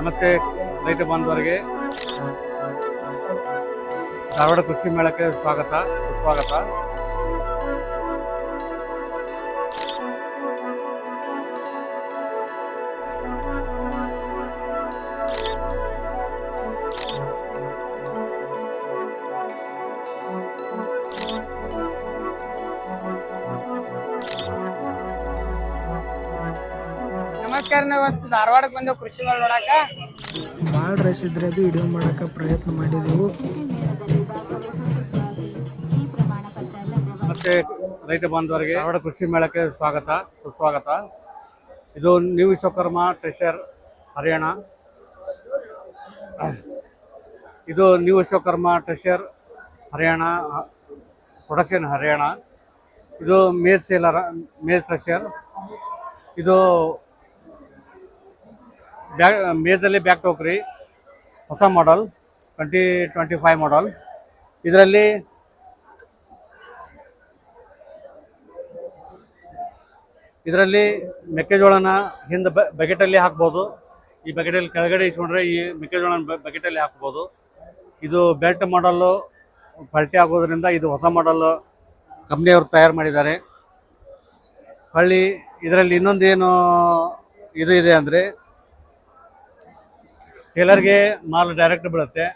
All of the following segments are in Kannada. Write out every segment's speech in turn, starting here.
ನಮಸ್ತೆ ರೈತ ಬಾಂಧವರಿಗೆ. ಧಾರವಾಡ ಕೃಷಿ ಮೇಳಕ್ಕೆ ಸ್ವಾಗತ ಸುಸ್ವಾಗತ. ನಮಸ್ಕಾರ ನಾವು ಇವತ್ತು ಧಾರವಾಡಕ್ಕೆ ಬಂದೇವು ಕೃಷಿ ಮೇಳ ನೋಡಾಕ. ಭಾಳ ರಶ್ ಇದ್ರೆ ಅದು ವಿಡಿಯೋ ಮಾಡಕ್ಕೆ ಪ್ರಯತ್ನ ಮಾಡಿದೆವು. ಮತ್ತೆ ರೈತ ಬಾಂಧವರಿಗೆ. ಧಾರವಾಡ ಕೃಷಿ ಮೇಳಕ್ಕೆ ಸ್ವಾಗತ ಸುಸ್ವಾಗತ. ಇದು ನ್ಯೂ ವಿಶ್ವಕರ್ಮ ಟ್ರೆಷರ್ ಹರಿಯಾಣ. ಇದು new Vishwakarma thresher Haryana production Haryana. ಇದು ಮೇಜ್ ಸೇಲರ್ ಮೇಜ್ ಟ್ರೆಷರ್ ಇದು ಬ್ಯಾಗ್, ಮೇಜಲ್ಲಿ ಬ್ಯಾಕ್ ಟೋಕ್ರಿ ಹೊಸ model twenty twenty five model ಇದರಲ್ಲಿ ಇದರಲ್ಲಿ ಮೆಕ್ಕೆಜೋಳನ ಹಿಂದೆ ಬಕೆಟಲ್ಲಿ ಹಾಕ್ಬೋದು. ಈ ಬಕೆಟಲ್ಲಿ ಕೆಳಗಡೆ ಇಸ್ಕೊಂಡ್ರೆ ಈ ಮೆಕ್ಕೆಜೋಳ ಬಕೆಟಲ್ಲಿ ಹಾಕ್ಬೋದು. ಇದು ಬೆಲ್ಟ್ ಮಾಡಲ್ಲು ಪಲ್ಟಿ ಆಗೋದ್ರಿಂದ ಇದು ಹೊಸ ಮಾಡಲ್ ಕಂಪ್ನಿಯವರು ತಯಾರು ಮಾಡಿದ್ದಾರೆ. ಹಳ್ಳಿ, ಇದರಲ್ಲಿ ಇನ್ನೊಂದೇನು ಇದು ಇದೆ ಅಂದರೆ ಟೇಲರ್ಗೆ ಮಾಲ್ ಡೈರೆಕ್ಟ್ ಬೀಳುತ್ತೆ.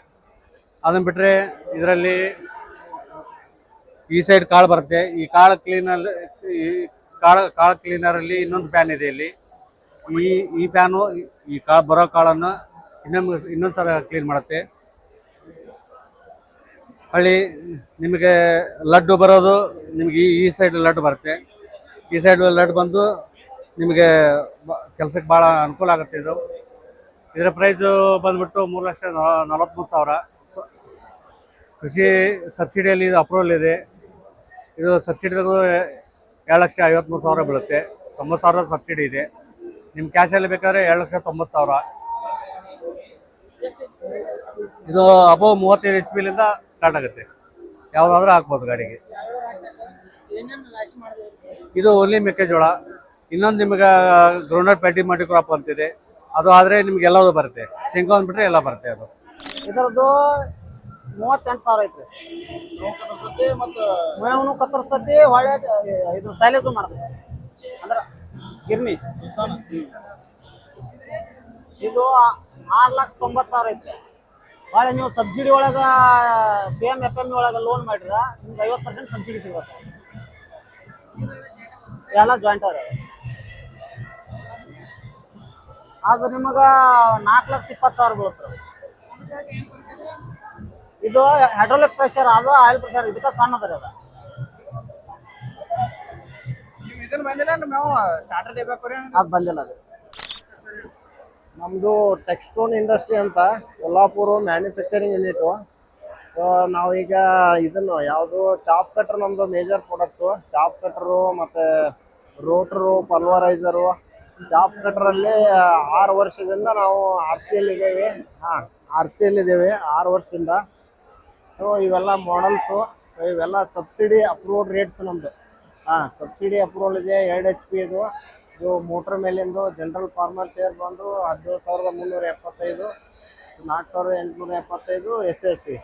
ಅದನ್ನ ಬಿಟ್ಟರೆ ಇದರಲ್ಲಿ ಈ ಸೈಡ್ ಕಾಳು ಬರುತ್ತೆ. ಈ ಕಾಳು ಕ್ಲೀನಲ್ಲಿ ಈ ಕಾಳು ಕಾಳು ಕ್ಲೀನರಲ್ಲಿ ಇನ್ನೊಂದು ಫ್ಯಾನ್ ಇದೆ ಇಲ್ಲಿ. ಈ ಈ ಫ್ಯಾನು ಈ ಕಾ ಬರೋ ಕಾಳನ್ನು ಇನ್ನೊಂದು ಇನ್ನೊಂದು ಸಲ ಕ್ಲೀನ್ ಮಾಡುತ್ತೆ. ಹಳ್ಳಿ ನಿಮಗೆ ಲಡ್ಡು ಬರೋದು, ನಿಮಗೆ ಈ ಈ ಸೈಡ್ ಲಡ್ಡು ಬರುತ್ತೆ. ಈ ಸೈಡ್ ಲಡ್ಡು ಬಂದು ನಿಮಗೆ ಕೆಲಸಕ್ಕೆ ಭಾಳ ಅನುಕೂಲ ಆಗುತ್ತೆ ಇದು. ಇದರ ಪ್ರೈಸ್ ಬಂದ್ಬಿಟ್ಟು ಮೂರು ಲಕ್ಷ ನಲವತ್ತ್ಮೂರು ಸಾವಿರ. ಕೃಷಿ ಸಬ್ಸಿಡಿಯಲ್ಲಿ ಇದು ಅಪ್ರೂವಲ್ ಇದೆ. ಇದು ಸಬ್ಸಿಡಿ ಎರಡು ಲಕ್ಷ ಐವತ್ತ್ಮೂರು ಸಾವಿರ ಬೀಳುತ್ತೆ. ತೊಂಬತ್ತು ಸಾವಿರ ಸಬ್ಸಿಡಿ ಇದೆ. ನಿಮ್ಮ ಕ್ಯಾಶಲ್ಲಿ ಬೇಕಾದ್ರೆ ಎರಡು ಲಕ್ಷ ತೊಂಬತ್ತು ಸಾವಿರ. ಇದು ಅಬೋ ಮೂವತ್ತೈದು ಎಚ್ ಪಿಲಿಂದ ಸ್ಟಾರ್ಟ್ ಆಗುತ್ತೆ. ಯಾವುದಾದ್ರೂ ಹಾಕ್ಬೋದು ಗಾಡಿಗೆ. ಇದು ಓನ್ಲಿ ಮೆಕ್ಕೆಜೋಳ. ಇನ್ನೊಂದು ನಿಮಗೆ ಗ್ರೌಂಡ್ ಪ್ಯಾಟಿ ಮಾಡಿ ಕ್ರಾಪ್ ಅಂತಿದೆ. ಅದು ಆದರೆ ನಿಮ್ಗೆ ಎಲ್ಲದು ಬರುತ್ತೆ. ಶೇಂಗಾ ಅಂದ್ಬಿಟ್ರೆ ಎಲ್ಲ ಬರುತ್ತೆ ಅದು. ಇದರದ್ದು ಮೂವತ್ತೆಂಟು ಸಾವಿರ ಐತ್ರಿ. ಮೇವನು ಕತ್ತರಿಸ್ತತಿ ಹೊಳೆ ಇದ್ರ ಸೈಲೇಜು ಮಾಡ್ತದೆ ಅಂದ್ರ ಗಿರ್ಮಿ ಇದು ಆರು ಲಕ್ಷ ತೊಂಬತ್ತು ಸಾವಿರ ಐತ್ರಿ. ಹೊಳೆ ನೀವು ಸಬ್ಸಿಡಿ ಒಳಗ ಪಿ ಎಂ ಎಫ್ ಎಂ ಒಳಗ ಲೋನ್ ಮಾಡಿದ್ರ ನಿಮ್ಗೆ ಐವತ್ತು ಪರ್ಸೆಂಟ್ ಸಬ್ಸಿಡಿ ಸಿಗುತ್ತೆ. ಎಲ್ಲ ಜಾಯಿಂಟ್ ಅದ. ಅದು ನಿಮಗೆ ನಾಲ್ಕು ಲಕ್ಷ ಇಪ್ಪತ್ತು ಸಾವಿರ ಬೀಳುತ್ತೆ. ಇದು ಹೈಡ್ರೋಲಿಕ್ ಪ್ರೆಷರ್ ಅದು ಆಯಿಲ್ ಪ್ರೆಷರ್ ಇದಕ್ಕೆ ಸಣ್ಣದ್ರಿ ಅದು. ನೀವು ಇದನ್ನ ಬಂದಿಲ್ಲ ನಾವು ಟಾಟಾ ಡೇಬಾಪುರಿ ಅದು ಬಂದಿಲ್ಲ ಅದು ನಮ್ಮದು ಟೆಕ್ಸ್ಟೋನ್ ಇಂಡಸ್ಟ್ರಿ ಅಂತ ಕೊಲ್ಲಾಪುರ ಮ್ಯಾನುಫ್ಯಾಕ್ಚರಿಂಗ್ ಯೂನಿಟು ಸೊ ನಾವೀಗ ಇದನ್ನು ಯಾವುದು ಚಾಪ್ ಕಟ್ರ್ ನಮ್ಮದು ಮೇಜರ್ ಪ್ರಾಡಕ್ಟು ಚಾಪ್ ಕಟ್ರು ಮತ್ತು ರೋಟ್ರು ಪಲ್ವರೈಸರು ಚಾಪ್ ಕಟ್ರಲ್ಲಿ ಆರು ವರ್ಷದಿಂದ ನಾವು ಆರ್ ಸಿ ಎಲ್ ಇದ್ದೇವೆ. ಹಾಂ, ಆರ್ ಸಿ ಎಲ್ ಇದ್ದೇವೆ, ಆರು ವರ್ಷದಿಂದ. ಸೊ ಇವೆಲ್ಲ ಮಾಡಲ್ಸು ಇವೆಲ್ಲ ಸಬ್ಸಿಡಿ ಅಪ್ರೂವ್ಡ್ ರೇಟ್ಸ್ ನಮ್ಮದು ಹಾಂ ಸಬ್ಸಿಡಿ ಅಪ್ರೂವಲ್ ಇದೆ, ಎರಡು ಎಚ್ ಪಿ ಇದು. ಇದು ಮೋಟ್ರ್ ಮೇಲಿಂದು ಜನರಲ್ ಫಾರ್ಮರ್ ಶೇರ್ ಬಂದು ಹದಿನೈದು ಸಾವಿರದ ಮುನ್ನೂರ ಎಪ್ಪತ್ತೈದು, ನಾಲ್ಕು ಸಾವಿರದ ಎಂಟುನೂರ ಎಪ್ಪತ್ತೈದು ಎಸ್ ಎಸ್ ಟಿ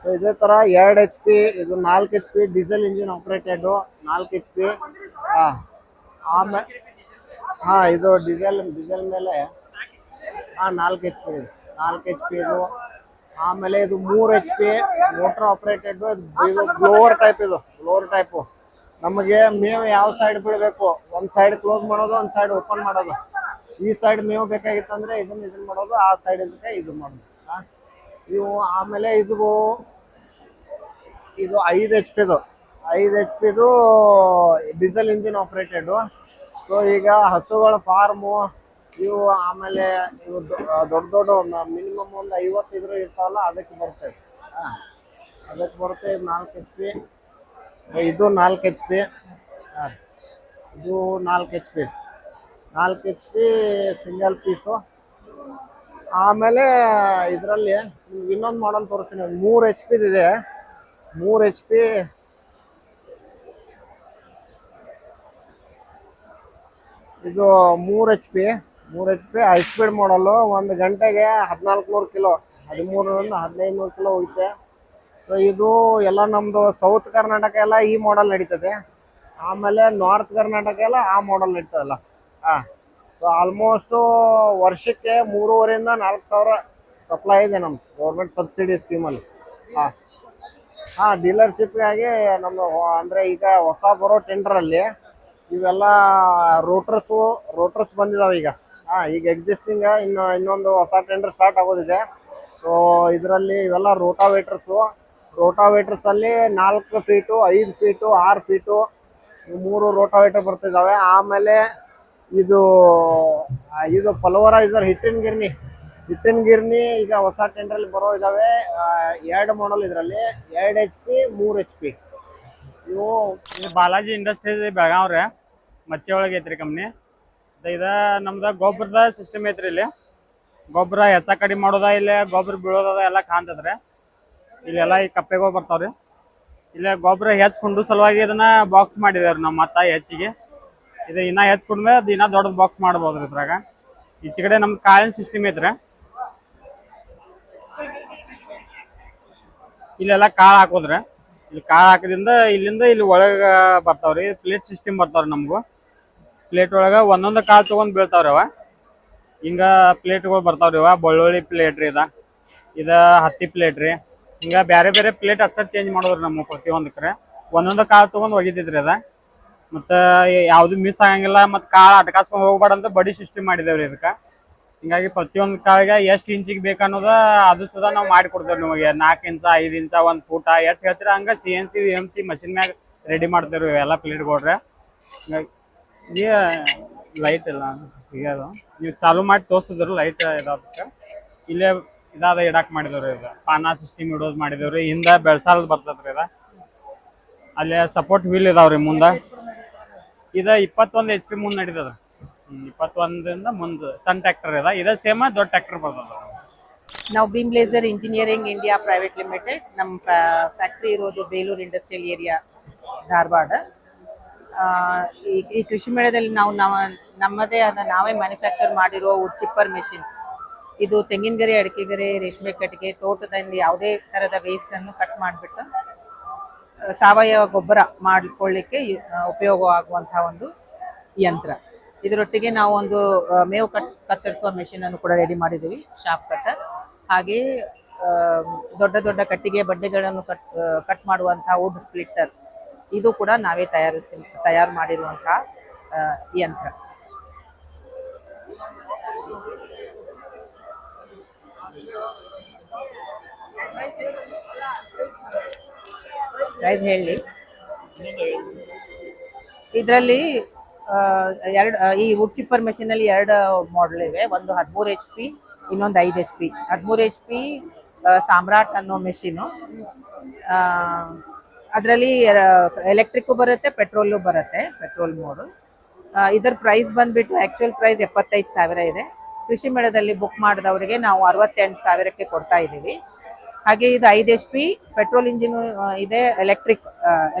ಸೊ ಇದೇ ಥರ ಎರಡು ಎಚ್ ಪಿ ಇದು ನಾಲ್ಕು H P diesel engine operated ನಾಲ್ಕು ಎಚ್ ಪಿ ಹಾಂ. ಆಮೇಲೆ ಹಾಂ, ಇದು ಡೀಸೆಲ್ ಡೀಸೆಲ್ ಮೇಲೆ ಹಾಂ, ನಾಲ್ಕು ಎಚ್ ಪಿ ನಾಲ್ಕು ಎಚ್ ಪಿ ಇದು. ಆಮೇಲೆ ಇದು ಮೂರು ಎಚ್ ಪಿ ಮೋಟರ್ ಆಪರೇಟೆಡ್ ಇದು ಟೈಪ್ ಇದು ಬ್ಲೋವರ್ ಟೈಪು ನಮಗೆ ಮೇವು ಯಾವ ಸೈಡ್ ಬೀಳಬೇಕು ಒಂದು ಸೈಡ್ ಕ್ಲೋಸ್ ಮಾಡೋದು, ಒಂದು ಸೈಡ್ ಓಪನ್ ಮಾಡೋದು. ಈ ಸೈಡ್ ಮೇವು ಬೇಕಾಗಿತ್ತಂದ್ರೆ ಇದನ್ನ ಇದನ್ನ ಮಾಡೋದು, ಆ ಸೈಡ್ ಇದಕ್ಕೆ ಇದು ಮಾಡೋದು. ಇವು ಆಮೇಲೆ ಇದು ಇದು ಐದು ಎಚ್ ಪಿದು ಐದು ಎಚ್ ಪಿದು ಡೀಸೆಲ್ ಇಂಜಿನ್ ಆಪ್ರೇಟೆಡು ಸೊ ಈಗ ಹಸುಗಳ ಫಾರ್ಮು ಇವು ಆಮೇಲೆ ಇವು ದೊಡ್ಡ ದೊಡ್ಡ ಮಿನಿಮಮ್ ಒಂದು ಐವತ್ತು ಇದ್ರೂ ಇರ್ತಾವಲ್ಲ, ಅದಕ್ಕೆ ಬರ್ತೇವೆ ಅದಕ್ಕೆ ಬರುತ್ತೆ ನಾಲ್ಕು ಎಚ್ ಪಿ ಇದು ನಾಲ್ಕು ಎಚ್ ಪಿ ಇದು ನಾಲ್ಕು ಎಚ್ ಪಿ ನಾಲ್ಕು ಎಚ್ ಪಿ ಸಿಂಗಲ್ ಪೀಸು ಆಮೇಲೆ ಇದರಲ್ಲಿ, ಇನ್ನೊಂದು ಮಾಡಲ್ ತೋರಿಸ್ತೀನಿ. ಮೂರು ಎಚ್ ಪಿದಿದೆ ಮೂರು ಎಚ್ ಪಿ ಇದು ಮೂರು ಎಚ್ ಪಿ ಮೂರು ಎಚ್ ಪಿ ಹೈ ಸ್ಪೀಡ್ ಮಾಡಲು ಒಂದು ಗಂಟೆಗೆ ಹದಿನಾಲ್ಕು ನೂರು ಕಿಲೋ, ಹದಿಮೂರರಿಂದ ಹದಿನೈದು ನೂರು ಕಿಲೋ ಹೋಗುತ್ತೆ ಸೊ ಇದು ಎಲ್ಲ ನಮ್ಮದು ಸೌತ್ ಕರ್ನಾಟಕ ಎಲ್ಲ ಈ ಮಾಡಲ್ ನಡೀತದೆ. ಆಮೇಲೆ ನಾರ್ತ್ ಕರ್ನಾಟಕ ಎಲ್ಲ ಆ ಮಾಡಲ್ ನಡೀತದಲ್ಲ. ಹಾಂ ಸೊ ಆಲ್ಮೋಸ್ಟು ವರ್ಷಕ್ಕೆ ಮೂರುವರೆಯಿಂದ ನಾಲ್ಕು ಸಾವಿರ ಸಪ್ಲೈ ಇದೆ ನಮ್ಮ ಗೌರ್ಮೆಂಟ್ ಸಬ್ಸಿಡಿ ಸ್ಕೀಮಲ್ಲಿ ಹಾಂ ಹಾಂ ಡೀಲರ್ಶಿಪ್ಗಾಗಿ ನಮ್ಮ ಅಂದರೆ ಈಗ ಹೊಸ ಬರೋ ಟೆಂಡರಲ್ಲಿ ಇವೆಲ್ಲ ರೋಟ್ರಸ್ಸು ರೋಟರ್ಸ್ ಬಂದಿದಾವೆ ಈಗ. ಹಾಂ, ಈಗ ಎಕ್ಸಿಸ್ಟಿಂಗ್ ಇನ್ನು ಇನ್ನೊಂದು ಹೊಸ ಟೆಂಡರ್ ಸ್ಟಾರ್ಟ್ ಆಗೋದಿದೆ. ಸೊ ಇದರಲ್ಲಿ ಇವೆಲ್ಲ ರೋಟಾವೇಟರ್ಸು ರೋಟಾವೇಟರ್ಸ್ ಅಲ್ಲಿ ನಾಲ್ಕು ಫೀಟು ಐದು ಫೀಟು ಆರು ಫೀಟು ಮೂರು ರೋಟಾವೇಟರ್ ಬರ್ತಿದ್ದಾವೆ ಆಮೇಲೆ ಇದು ಇದು ಪಲ್ವರೈಸರ್ ಹಿಟ್ಟಿನ ಗಿರ್ನಿ ಹಿಟ್ಟಿನ ಗಿರ್ನಿ ಈಗ ಹೊಸ ಟೆಂಡ್ರಲ್ಲಿ ಬರೋ ಇದಾವೆ. ಎರಡು ಮಾಡಲ್ ಇದರಲ್ಲಿ, ಎರಡು ಎಚ್ ಪಿ ಮೂರು ಎಚ್ ಪಿ ಇವು ಇದು ಬಾಲಾಜಿ ಇಂಡಸ್ಟ್ರೀಸ್ ಬೆಳಗಾವ್ ರೀ. ಮಚ್ಚೆ ಒಳಗೆ ಐತ್ರಿ ಕಂಪ್ನಿ ಇದ ನಮ್ದ ಗೊಬ್ಬರದ ಸಿಸ್ಟಮ್ ಐತ್ರಿ ಇಲ್ಲಿ. ಗೊಬ್ಬರ ಹೆಚ್ಚ ಕಡಿಮೆ ಮಾಡೋದ, ಇಲ್ಲಿ ಗೊಬ್ಬರ ಬೀಳೋದ ಎಲ್ಲ ಕಾಣ್ತದ್ರಿ. ಇಲ್ಲೆಲ್ಲ ಈ ಕಪ್ಪೆಗಳು ಬರ್ತಾವ್ರಿ ಇಲ್ಲ ಗೊಬ್ಬರ ಹೆಚ್ಚ್ಕೊಂಡು ಸಲುವಾಗಿ ಇದನ್ನ ಬಾಕ್ಸ್ ಮಾಡಿದೇವ್ರಿ ನಮ್ಮ ಮತ್ತ ಹೆಚ್ಚಿಗೆ. ಇದು ಇನ್ನ ಹೆಚ್ಚ್ಕೊಂಡ್ರೆ ಅದು ಇನ್ನ ದೊಡ್ಡದು ಬಾಕ್ಸ್ ಮಾಡ್ಬೋದ್ರಿ ಇದ್ರಾಗ. ಈಚೆ ಕಡೆ ನಮ್ದು ಕಾಳಿನ ಸಿಸ್ಟಮ್ ಐತ್ರಿ. ಇಲ್ಲೆಲ್ಲ ಕಾಳು ಹಾಕೋದ್ರಿ. ಇಲ್ಲಿ ಕಾಳು ಹಾಕಿದ್ರಿಂದ ಇಲ್ಲಿಂದ ಇಲ್ಲಿ ಒಳಗ ಬರ್ತಾವ್ರಿ. ಪ್ಲೇಟ್ ಸಿಸ್ಟಮ್ ಬರ್ತಾವ್ರಿ ನಮಗೂ. ಪ್ಲೇಟ್ ಒಳಗ ಒಂದೊಂದು ಕಾಳು ತಗೊಂಡ್ ಬೀಳ್ತಾವ್ರಿ ಅವ. ಹಿಂಗ ಪ್ಲೇಟ್ಗಳು ಬರ್ತಾವ್ರಿ ಅವ. ಬೆಳ್ಳುಳ್ಳಿ ಪ್ಲೇಟ್ ರೀ ಇದ. ಇದ ಹತ್ತಿ ಪ್ಲೇಟ್ ರೀ. ಹಿಂಗ ಬೇರೆ ಬೇರೆ ಪ್ಲೇಟ್ ಅಷ್ಟೇ ಚೇಂಜ್ ಮಾಡೋದ್ರಿ ನಮ್ಮ ಪ್ರತಿಯೊಂದಕ್ಕೆ ಒಂದೊಂದು ಕಾಳು ತಗೊಂಡ್ ಒಗಿತಿದ್ರಿ ಅದ. ಮತ್ತ ಯಾವ್ದು ಮಿಸ್ ಆಗಂಗಿಲ್ಲ, ಮತ್ತ ಕಾಳು ಅಟ್ಕಾಸ್ಕೊಂಡ್ ಅಂತ ಬಡಿ ಸಿಸ್ಟಮ್ ಮಾಡಿದೇವ್ರಿ ಇದಕ್ಕ. ಹಿಂಗಾಗಿ ಪ್ರತಿಯೊಂದು ಕಾಳಿಗೆ ಎಷ್ಟು ಇಂಚಿಗೆ ಬೇಕನ್ನೋದ ಅದು ಸುದ ನಾವು ಮಾಡಿಕೊಡ್ತೇವೆ ನಿಮಗೆ. ನಾಲ್ಕು ಇಂಚ, ಐದು ಇಂಚ, ಒಂದು ಫೂಟ ಎಷ್ಟು ಹೇಳ್ತೀರ ಹಂಗೆ C N C M C machine ಮ್ಯಾಗ ರೆಡಿ ಮಾಡ್ತೇವೆ ಎಲ್ಲ ಪ್ಲೇಟ್ಗಳ್ರೆ ಹಿಂಗಾಗಿ ಈ ಲೈಟ್ ಇಲ್ಲ. ಈಗ ನೀವು ಚಾಲು ಮಾಡಿ ತೋರಿಸಿದ್ರು ಲೈಟ್ ಇದಾದಕ್ಕೆ ಇಲ್ಲೇ ಇದಾದ ಇಡಾಕ್ ಮಾಡಿದವ್ರಿ ಇದು ಪಾನ ಸಿಸ್ಟಮ್ ಇಡೋದು ಮಾಡಿದೇವ್ರಿ. ಹಿಂದೆ ಬೆಳ್ಸಾಲ್ ಬರ್ತದ್ರಿ ಇದ ಅಲ್ಲೇ ಸಪೋರ್ಟ್ ವೀಲ್ ಇದಾವ್ರಿ ಮುಂದೆ. ಇದ ಇಪ್ಪತ್ತೊಂದು ಎಚ್ ಪಿ ಮುಂದೆ ನಡೀತದ ಇಪ್ಪತ್ತೊಂದರಿಂದ ಮುಂದೆ. ಸಣ್ಣ ಟ್ರ್ಯಾಕ್ಟರ್ ಇದೆ. ಇದ ಸೇಮ ದೊಡ್ಡ ಟ್ರ್ಯಾಕ್ಟರ್ ಬರ್ತದ. ನಾವು Beam Laser Engineering India Private Limited ನಮ್ಮ ಫ್ಯಾಕ್ಟ್ರಿ ಇರೋದು ಬೇಲೂರು ಇಂಡಸ್ಟ್ರಿಯಲ್ ಏರಿಯಾ ಧಾರವಾಡ. ಈ ಕೃಷಿ ಮೇಳದಲ್ಲಿ ನಾವು ನಮ್ಮ, ನಮ್ಮದೇ ಆದ ನಾವೇ ಮ್ಯಾನುಫ್ಯಾಕ್ಚರ್ ಮಾಡಿರೋ ವುಡ್ ಚಿಪ್ಪರ್ ಮೆಷಿನ್ ಇದು ತೆಂಗಿನಗರಿ, ಅಡಿಕೆಗರಿ, ರೇಷ್ಮೆ ಕಟ್ಟಿಗೆ, ತೋಟದಲ್ಲಿ ಯಾವುದೇ ಥರದ ವೇಸ್ಟನ್ನು ಕಟ್ ಮಾಡಿಬಿಟ್ಟು ಸಾವಯವ ಗೊಬ್ಬರ ಮಾಡಿಕೊಳ್ಳಿಕ್ಕೆ ಉಪಯೋಗವಾಗುವಂತಹ ಒಂದು ಯಂತ್ರ. ಇದರೊಟ್ಟಿಗೆ ನಾವು ಒಂದು ಮೇವು ಕಟ್ ಕತ್ತರಿಸುವ ಮೆಷಿನ್ ಅನ್ನು ಕೂಡ ರೆಡಿ ಮಾಡಿದ್ದೀವಿ ಶಾಪ್ ಕಟ್ಟರ್ ಹಾಗೆ ದೊಡ್ಡ ದೊಡ್ಡ ಕಟ್ಟಿಗೆ ಬಡ್ಡೆಗಳನ್ನು ಕಟ್ ಕಟ್ ಮಾಡುವಂತಹ ವುಡ್ ಸ್ಪ್ಲಿಟ್ಟರ್ ಇದು ಕೂಡ ನಾವೇ ತಯಾರಿಸಿ ತಯಾರು ಮಾಡಿರುವಂತಹ ಯಂತ್ರ. ಪ್ರೈಸ್ ಹೇಳಿ. ಇದರಲ್ಲಿ ಎರಡು ಈ ವುಡ್ ಚಿಪ್ಪರ್ ಮೆಷಿನ್ ಅಲ್ಲಿ ಎರಡು ಮಾಡೆಲ್ ಇವೆ. ಒಂದು ಹದಿಮೂರು ಎಚ್ ಪಿ ಇನ್ನೊಂದು ಐದು ಎಚ್ ಪಿ ಹದಿಮೂರು ಎಚ್ ಪಿ ಸಾಮ್ರಾಟ್ ಅನ್ನೋ ಮೆಷಿನು ಅದರಲ್ಲಿ ಎಲೆಕ್ಟ್ರಿಕ್ಕು ಬರುತ್ತೆ ಪೆಟ್ರೋಲು ಬರುತ್ತೆ ಪೆಟ್ರೋಲ್ ಮೋಡು ಇದರ ಪ್ರೈಸ್ ಬಂದ್ಬಿಟ್ಟು ಆ್ಯಕ್ಚುಯಲ್ ಪ್ರೈಸ್ ಎಪ್ಪತ್ತೈದು ಸಾವಿರ ಇದೆ. ಕೃಷಿ ಮೇಳದಲ್ಲಿ ಬುಕ್ ಮಾಡಿದವರಿಗೆ ನಾವು ಅರವತ್ತೆಂಟು ಸಾವಿರಕ್ಕೆ ಕೊಡ್ತಾ ಇದ್ದೀವಿ. ಹಾಗೆ ಇದು ಐದು ಎಚ್ ಪಿ ಪೆಟ್ರೋಲ್ ಇಂಜಿನ್ ಇದೆ ಎಲೆಕ್ಟ್ರಿಕ್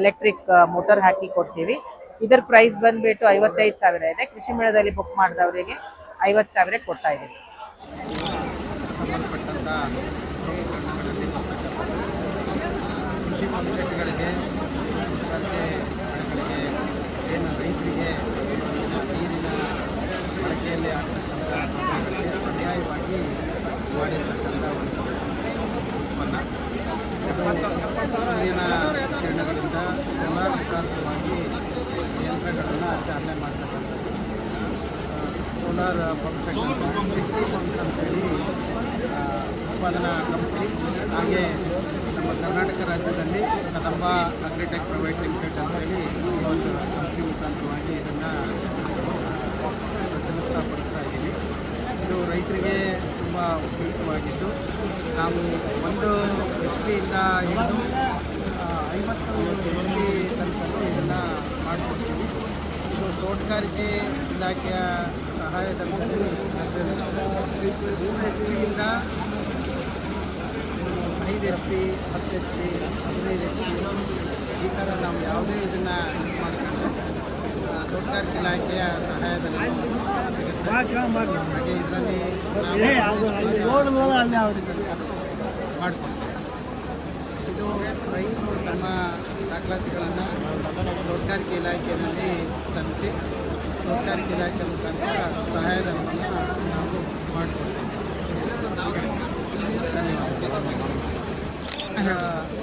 ಎಲೆಕ್ಟ್ರಿಕ್ ಮೋಟರ್ ಹಾಕಿ ಕೊಡ್ತೀವಿ. ಇದರ ಪ್ರೈಸ್ ಬಂದ್ಬಿಟ್ಟು ಐವತ್ತೈದು ಸಾವಿರ ಇದೆ. ಕೃಷಿ ಮೇಳದಲ್ಲಿ ಬುಕ್ ಮಾಡಿದವರಿಗೆ ಐವತ್ತು ಸಾವಿರ ಕೊಡ್ತಾ ಇದ್ದೀವಿ ಸೋಲಾರ್ ಅಂತೇಳಿ ಉತ್ಪಾದನಾ ಕಂಪನಿ ಹಾಗೆ ನಮ್ಮ ಕರ್ನಾಟಕ ರಾಜ್ಯದಲ್ಲಿ ಕದಂಬ ಅಗ್ರಿಟೆಕ್ ಪ್ರೈವೇಟ್ ಲಿಮಿಟೆಡ್ ಅಂತೇಳಿ ಒಂದು ಕಂಪ್ನಿ ಮುಖಾಂತರವಾಗಿ ಇದನ್ನು ಸ್ಥಾಪಡಿಸ್ತಾ ಇದ್ದೀವಿ. ಇದು ರೈತರಿಗೆ ತುಂಬ ಉಪಯುಕ್ತವಾಗಿದ್ದು, ನಾವು ಒಂದು ಎಚ್ ಪಿಯಿಂದ ಹಿಡಿದು ಐವತ್ತು ಎಚ್ ಪಿ ತನಕ ಇದನ್ನು ಮಾಡಿಕೊಡ್ತೀವಿ. ಇದು ತೋಟಗಾರಿಕೆ ಇಲಾಖೆಯ ಸಹಾಯಧನದಲ್ಲಿ ಮೂರು ಎಚ್ ಪಿಯಿಂದ ಐದು ಎಚ್ ಪಿ ಹತ್ತು ಎಚ್ ಪಿ ಹದಿನೈದು ಎಚ್ ಪಿ ಈ ಥರ ನಾವು ಯಾವುದೇ ಇದನ್ನು ಇದು ಮಾಡ್ಕೊಂಡು ತೋಟಗಾರಿಕೆ ಇಲಾಖೆಯ ಸಿಗುತ್ತೆ ಹಾಗೆ ಇದರಲ್ಲಿ ಮಾಡಿಕೊಡ್ತೀವಿ ಇದು ರೈತರು ತಮ್ಮ ದಾಖಲಾತಿಗಳನ್ನು ತೋಟಗಾರಿಕೆ ಇಲಾಖೆಯಲ್ಲಿ ಸಲ್ಲಿಸಿ ತೋಟಗಾರಿಕೆ ಇಲಾಖೆ ಮುಖಾಂತರ ಸಹಾಯಧನವನ್ನು ನಾವು ಮಾಡಿಕೊಡ್ತೀವಿ.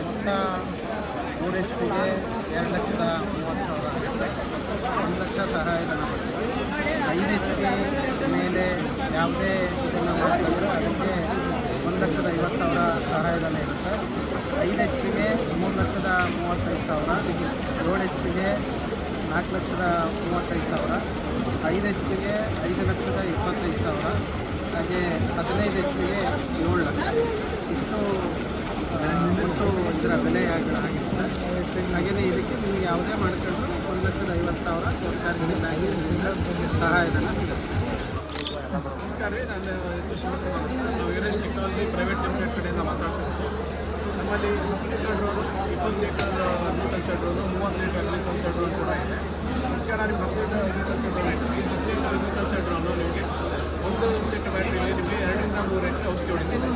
ಮೊತ್ತ ಮೂರು ಎಚ್ ಪಿಗೆ ಎರಡು ಲಕ್ಷದ ಮೂವತ್ತು ಸಾವಿರ ಆಗುತ್ತೆ. ಒಂದು ಲಕ್ಷ ಸಹಾಯಧನ ಐದು ಎಚ್ ಪಿ ಮೇಲೆ ಯಾವುದೇ ಇದನ್ನು ಮಾಡಿದ್ರೆ ಅದಕ್ಕೆ ಒಂದು ಲಕ್ಷದ ಐವತ್ತು ಸಾವಿರ ಸಹಾಯಧನ ಇರುತ್ತೆ. ಐದು ಎಚ್ ಪಿಗೆ ಮೂರು ಲಕ್ಷದ ಮೂವತ್ತೈದು ಸಾವಿರ. ಏಳು ಎಚ್ ಪಿಗೆ ನಾಲ್ಕು ಲಕ್ಷದ ಮೂವತ್ತೈದು ಸಾವಿರ, ಐದು ಎಚ್ ಪಿಗೆ ಐದು ಲಕ್ಷದ ಇಪ್ಪತ್ತೈದು ಸಾವಿರ, ಹಾಗೆ ಹದಿನೈದು ಎಚ್ ಪಿಗೆ ಏಳು ಲಕ್ಷ. ಇಷ್ಟು ಇಷ್ಟು ಇದರ ಬೆಲೆ ಆಗಿ- ಆಗಿರುತ್ತೆ ಹಾಗೆಯೇ ಇದಕ್ಕೆ ನೀವು ಯಾವುದೇ ಮಾಡ್ಕೊಂಡ್ರು ಒಂದು ಲಕ್ಷದ ಐವತ್ತು ಸಾವಿರ ಸರ್ಕಾರದಿಂದ ಸಹಾಯಧನ ಸಿಗುತ್ತೆ. ನಮಸ್ಕಾರ ರೀ ನಾನು ಶಿವಕುಮಾರ್ ನಾವು ಟೆಕ್ನಾಲಜಿ ಪ್ರೈವೇಟ್ ಲಿಮಿಟೆಡ್ ಕಡೆಯಿಂದ ಮಾತಾಡ್ತಿದ್ದೀವಿ ನಮ್ಮಲ್ಲಿ ಲೀಟರ್ ಡ್ರೋನು ಇಪ್ಪತ್ತು ಲೀಟರ್ ಅಗ್ರಿಕಲ್ಚರ್ ಡ್ರೋನು ಮೂವತ್ತು ಲೀಟರ್ ಅಗ್ರಿಕಲ್ಚರ್ ಡ್ರೋನ್ ಕೂಡ ಇದೆ. ಅಷ್ಟೇ ನಿಮ್ಗೆ ಹತ್ತು ಲೀಟರ್ ಅಗ್ರಿಕಲ್ಚರ್ ಡ್ರೋನ್ ಇಟ್ಟು ಈ ಹತ್ತು ಲೀಟರ್ ಅಗ್ರಿಕಲ್ಚರ್ ಡ್ರೋನು ನಿಮಗೆ ಒಂದು ಸೆಟ್ ಬ್ಯಾಟ್ರಿಯಲ್ಲಿ ನಿಮಗೆ ಎರಡರಿಂದ ಮೂರು ಎಕರೆ ಔಷಧಿ ಹೊಡಿತೀವಿ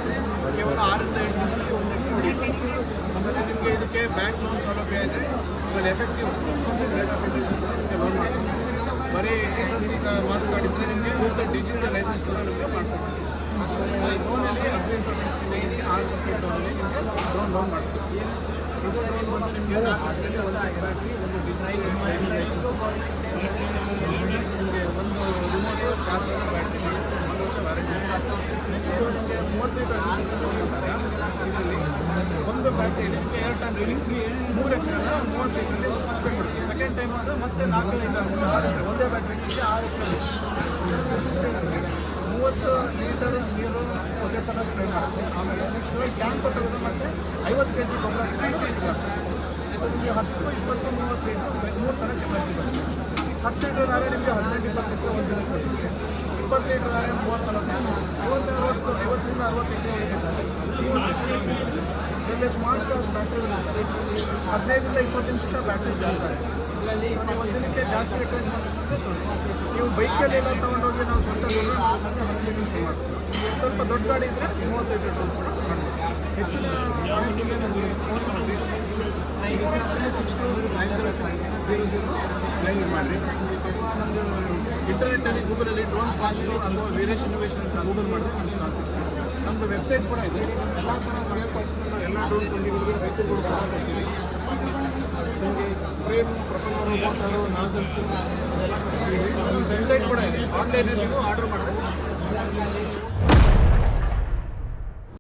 ಕೇವಲ ಆರರಿಂದ ಎಂಟು ನಿಮಿಷದಲ್ಲಿ ಒಂದು ಎಕರೆ ಹೊಡಿತೀವಿ ಆಮೇಲೆ ನಿಮಗೆ ಇದಕ್ಕೆ ಬ್ಯಾಂಕ್ ಲೋನ್ ಸೌಲಭ್ಯ ಇದೆ. ಆಮೇಲೆ effective rate of interest loan ಮಾಡ್ತೀವಿ ಬರೀ S L C marks card ನಿಮಗೆ ಮತ್ತು ಡಿ ಜಿ ಲೈಸೆನ್ಸ್ ಕೂಡ ನಿಮಗೆ ಮಾಡ್ಕೊಡ್ತೀವಿ ಆರು ಪರ್ಸೆಂಟ್ ಲೋನಲ್ಲಿ ಲೋನ್ ಲೋನ್ ಮಾಡ್ತೀವಿ ಇದು ನಿಮಗೆ ಒಂದು ಬ್ಯಾಟ್ರಿ ಒಂದು ಡಿಸೈನ್ ನಿಮಗೆ ಒಂದು ರಿಮೋಟು ಚಾರ್ಜರ್ ಬ್ಯಾಟ್ರಿ ಒಂದು ವರ್ಷ ವ್ಯಾರಂಟಿ ನೆಕ್ಸ್ಟು ನಿಮಗೆ ಮೂವತ್ತು ಇದರಲ್ಲಿ ಒಂದು ಬ್ಯಾಟ್ರಿ ಎರಡು ಟನ್ ರೀಡಿಂಗ್ ಮೂರು ಎಕರೆ ಮೂವತ್ತು ಫಸ್ಟ್ ಟೈಮ್ ಕೊಡ್ತೀವಿ ಸೆಕೆಂಡ್ ಟೈಮ್ ಆದರೆ ಮತ್ತೆ ನಾಲ್ಕು ಐದು ಆರು ಒಂದೇ ಬ್ಯಾಟ್ರಿ ನಿಮಗೆ ಆರು ಎಕರೆ ಮೂವತ್ತು ಲೀಟರ್ ನೀರು ಒಂದೇ ಸಲ ಸ್ಪ್ರೇ ಮಾಡುತ್ತೆ. ಆಮೇಲೆ ನೆಕ್ಸ್ಟ್ ಟ್ಯಾಂಕ್ ತೆಗೆದು ಮತ್ತೆ ಐವತ್ತು ಕೆ ಜಿ ಗೊಬ್ಬರ ನಿಮಗೆ ಹತ್ತು, ಇಪ್ಪತ್ತು, ಮೂವತ್ತು ಲೀಟರ್ ಮೂರು ಥರ ಕೆಪಾಸಿಟಿ ಬರುತ್ತೆ. ಹತ್ತು ಲೀಟರ್ ಆದರೆ ನಿಮಗೆ ಹದಿನೆಂಟು, ಇಪ್ಪತ್ತಕ್ಕೆ ಒಂದು ದಿನ ಕೊಡುತ್ತೆ ಇಪ್ಪತ್ತು ಲೀಟರ್ ಆದರೆ ಮೂವತ್ತು, ನಲವತ್ತು ಮೂವತ್ತು ಅರವತ್ತು ಐವತ್ತರಿಂದ ಅರವತ್ತು ಎಕರೆ ಸ್ಮಾರ್ಟ್ ಬ್ಯಾಟ್ರಿ ಹದಿನೈದರಿಂದ ಇಪ್ಪತ್ತು ನಿಮಿಷಕ್ಕೆ ಬ್ಯಾಟ್ರಿ ಚಾರ್ಜ್ ಆಗುತ್ತೆ. ನೀವು ನಾವು ದಿನಕ್ಕೆ ಜಾಸ್ತಿ ನೀವು ಬೈಕಲ್ಲಿ ಎಲ್ಲ ತೊಗೊಂಡೋಗಿ ನಾವು ಸ್ವಂತ ಮಾಡ್ತೀವಿ. ಸ್ವಲ್ಪ ದೊಡ್ಡ ಗಾಡಿ ಇದ್ದರೆ ಮೂವತ್ತು ಲೀಟರ್ ಕೂಡ ಮಾಡ್ಬೋದು. ಹೆಚ್ಚಿನ ಮಾಹಿತಿಗೆ ನಮಗೆ ಫೋನ್ ಮಾಡಿ. ಮಾಡಿರಿ. ನಮ್ಮದು ಇಂಟರ್ನೆಟ್ಟಲ್ಲಿ ಗೂಗಲಲ್ಲಿ ಡ್ರೋನ್ ಕಾಸ್ಟು ಅಥವಾ ವೇರಿಯಸ್ ಇನೋವೇಷನ್ ಅಂತ ಗೂಗಲ್ ಮಾಡಿದ್ರೆ ನಮ್ಮ ಸ್ಟಾಲ್ ಸಿಗ್ತದೆ ನಮ್ಮದು ವೆಬ್ಸೈಟ್ ಕೂಡ ಇದೆ. ಎಲ್ಲ ಥರ ಸ್ಪೇರ್ ಪಾರ್ಟ್ಸ್ ಎಲ್ಲ ಡ್ರೋನ್ ಕಂಡಿಗಳಿಗೆ ಕೂಡ ಕೊಡ್ತೀವಿ. ನಿಮಗೆ ಫ್ರೇಮ್ ಪ್ರೊಪಲರು ಮೋಟರು ನಾಸಲ್ಸು ಅದೆಲ್ಲ ವೆಬ್ಸೈಟ್ ಕೂಡ ಇದೆ. ಆನ್ಲೈನಲ್ಲಿ ನೀವು ಆರ್ಡರ್ ಮಾಡಿದ್ರೆ